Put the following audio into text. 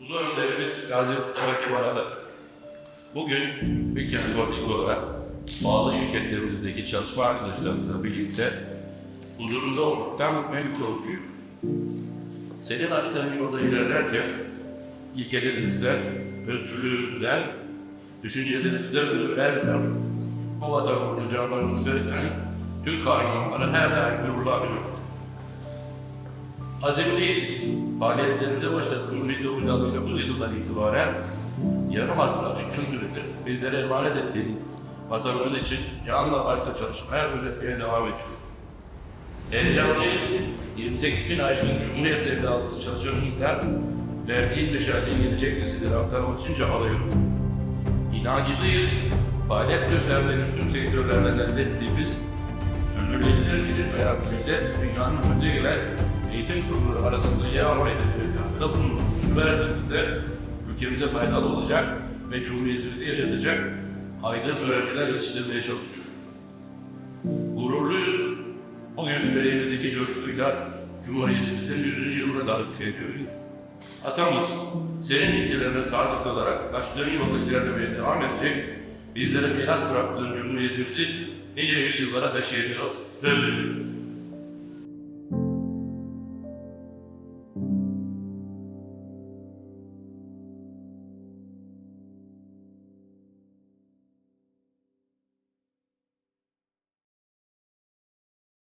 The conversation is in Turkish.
Ulu önderimiz Gazi Mustafa Kemal Atatürk. Bugün Weekend Holding olarak bağlı şirketlerimizdeki çalışma arkadaşlarımızla birlikte huzurunda olmaktan memnun oluyoruz. Senin açtığın yolda ilerlerken ilkelerimizden, özgürlüğümüzden, düşüncelerimizden ödün versem bu vatan veren tüm kahramanlara her daim gururlanıyoruz. Azimliyiz. Faaliyetlerimize başladığımız 1969 yılından itibaren yarım asırlık tüm süredir bizlere emanet ettiğin vatanımız için canla başla çalışmaya öğretmeye devam ediyoruz. Heyecanlıyız. 28 bin aşkın Cumhuriyet sevdalısı çalışanımızla verdiğin meşaleyi gelecek nesillere aktarmak için çabalıyoruz. İnançlıyız. Faaliyet gösterdiğimiz tüm sektörlerden elde ettiğimiz sürdürülebilir veya ülke dünyanın önde eğitim kurumları arasında yer alma hedefleri da bulunur. Üniversitemizde ülkemize faydalı olacak ve cumhuriyetimizi yaşatacak aydın öğrenciler yetiştirmeye çalışıyoruz. Gururluyuz. Bugün belediyeimizdeki coşkuyla Cumhuriyetimizin 100. yılına davet ediyoruz. Atamız, senin ilkelerine sadık kalarak açtığın yolda ilerlemeye devam edecek, bizlere miras bıraktığın Cumhuriyetimizi nice yüzyıllara taşıyacağız. Söz.